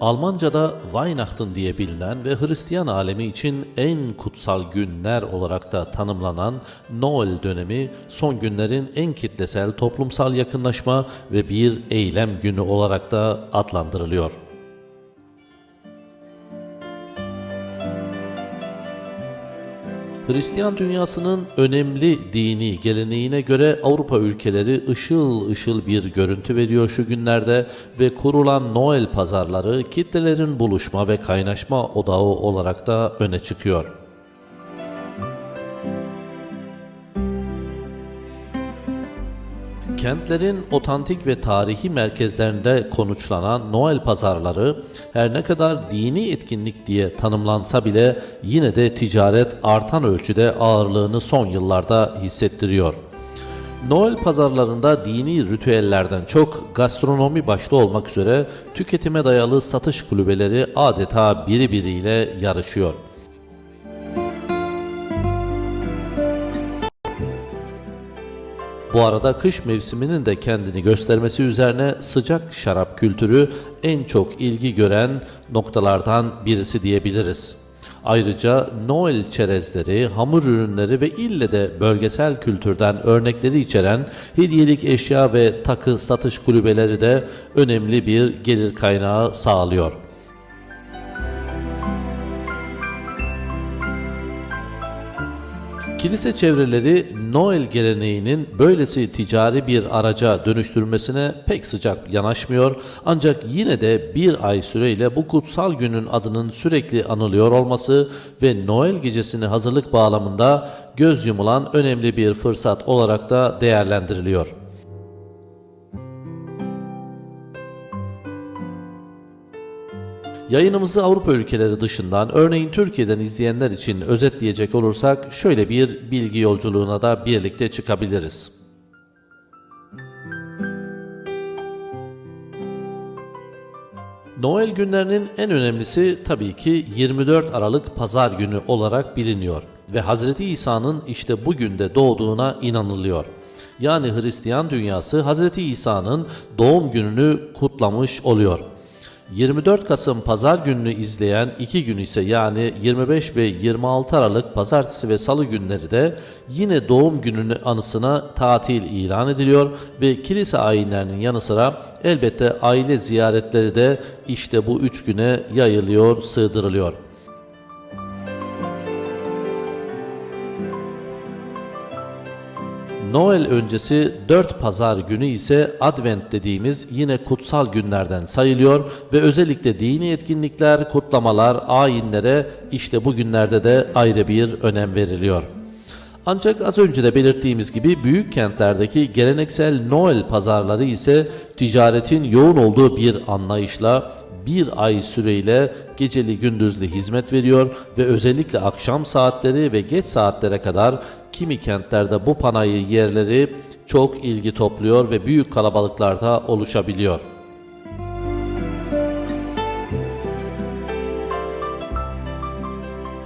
Almanca'da Weihnachten diye bilinen ve Hristiyan alemi için en kutsal günler olarak da tanımlanan Noel dönemi son günlerin en kitlesel toplumsal yakınlaşma ve bir eylem günü olarak da adlandırılıyor. Hristiyan dünyasının önemli dini geleneğine göre Avrupa ülkeleri ışıl ışıl bir görüntü veriyor şu günlerde ve kurulan Noel pazarları kitlelerin buluşma ve kaynaşma odağı olarak da öne çıkıyor. Kentlerin otantik ve tarihi merkezlerinde konuşlanan Noel pazarları her ne kadar dini etkinlik diye tanımlansa bile yine de ticaret artan ölçüde ağırlığını son yıllarda hissettiriyor. Noel pazarlarında dini ritüellerden çok gastronomi başta olmak üzere tüketime dayalı satış kulübeleri adeta biri biriyle yarışıyor. Bu arada kış mevsiminin de kendini göstermesi üzerine sıcak şarap kültürü en çok ilgi gören noktalardan birisi diyebiliriz. Ayrıca Noel çerezleri, hamur ürünleri ve ille de bölgesel kültürden örnekleri içeren hediyelik eşya ve takı satış kulübeleri de önemli bir gelir kaynağı sağlıyor. Kilise çevreleri Noel geleneğinin böylesi ticari bir araca dönüştürmesine pek sıcak yanaşmıyor ancak yine de bir ay süreyle bu kutsal günün adının sürekli anılıyor olması ve Noel gecesini hazırlık bağlamında göz yumulan önemli bir fırsat olarak da değerlendiriliyor. Yayınımızı Avrupa ülkeleri dışından, örneğin Türkiye'den izleyenler için özetleyecek olursak şöyle bir bilgi yolculuğuna da birlikte çıkabiliriz. Noel günlerinin en önemlisi tabii ki 24 Aralık Pazar günü olarak biliniyor ve Hazreti İsa'nın işte bugün de doğduğuna inanılıyor. Yani Hristiyan dünyası Hazreti İsa'nın doğum gününü kutlamış oluyor. 24 Kasım pazar gününü izleyen iki gün ise yani 25 ve 26 Aralık pazartesi ve salı günleri de yine doğum gününü anısına tatil ilan ediliyor ve kilise ayinlerinin yanı sıra elbette aile ziyaretleri de işte bu üç güne yayılıyor, sığdırılıyor. Noel öncesi 4 pazar günü ise Advent dediğimiz yine kutsal günlerden sayılıyor ve özellikle dini etkinlikler, kutlamalar, ayinlere işte bu günlerde de ayrı bir önem veriliyor. Ancak az önce de belirttiğimiz gibi büyük kentlerdeki geleneksel Noel pazarları ise ticaretin yoğun olduğu bir anlayışla bir ay süreyle geceli gündüzlü hizmet veriyor ve özellikle akşam saatleri ve geç saatlere kadar kimi kentlerde bu panayı yerleri çok ilgi topluyor ve büyük kalabalıklarda oluşabiliyor.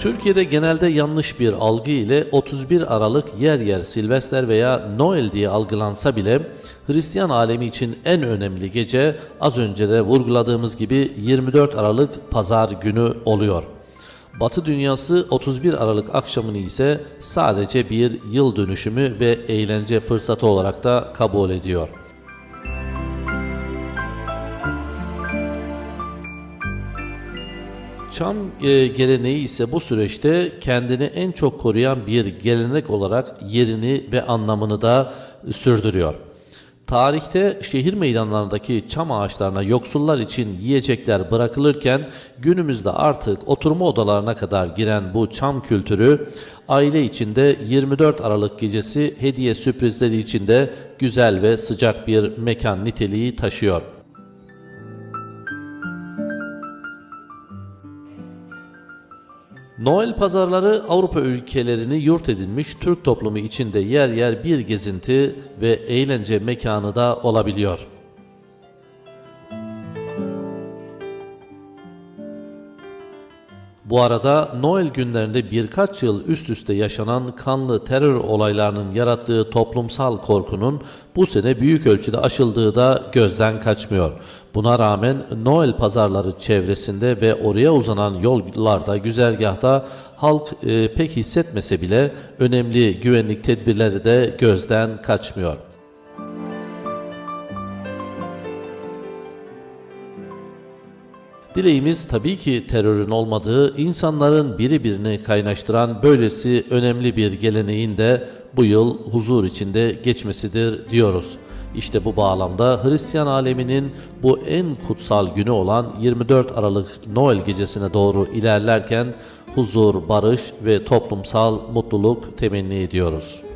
Türkiye'de genelde yanlış bir algı ile 31 Aralık yer yer Silvester veya Noel diye algılansa bile Hristiyan alemi için en önemli gece az önce de vurguladığımız gibi 24 Aralık Pazar günü oluyor. Batı dünyası 31 Aralık akşamını ise sadece bir yıl dönüşümü ve eğlence fırsatı olarak da kabul ediyor. Çam e, geleneği ise bu süreçte kendini en çok koruyan bir gelenek olarak yerini ve anlamını da sürdürüyor. Tarihte şehir meydanlarındaki çam ağaçlarına yoksullar için yiyecekler bırakılırken günümüzde artık oturma odalarına kadar giren bu çam kültürü aile içinde 24 Aralık gecesi hediye sürprizleri içinde güzel ve sıcak bir mekan niteliği taşıyor. Noel pazarları Avrupa ülkelerini yurt edinmiş Türk toplumu içinde yer yer bir gezinti ve eğlence mekanı da olabiliyor. Bu arada Noel günlerinde birkaç yıl üst üste yaşanan kanlı terör olaylarının yarattığı toplumsal korkunun bu sene büyük ölçüde aşıldığı da gözden kaçmıyor. Buna rağmen Noel pazarları çevresinde ve oraya uzanan yollarda, güzergahta halk e, pek hissetmese bile önemli güvenlik tedbirleri de gözden kaçmıyor. Dileğimiz tabii ki terörün olmadığı, insanların birbirini kaynaştıran böylesi önemli bir geleneğin de bu yıl huzur içinde geçmesidir diyoruz. İşte bu bağlamda Hristiyan aleminin bu en kutsal günü olan 24 Aralık Noel gecesine doğru ilerlerken huzur, barış ve toplumsal mutluluk temenni ediyoruz.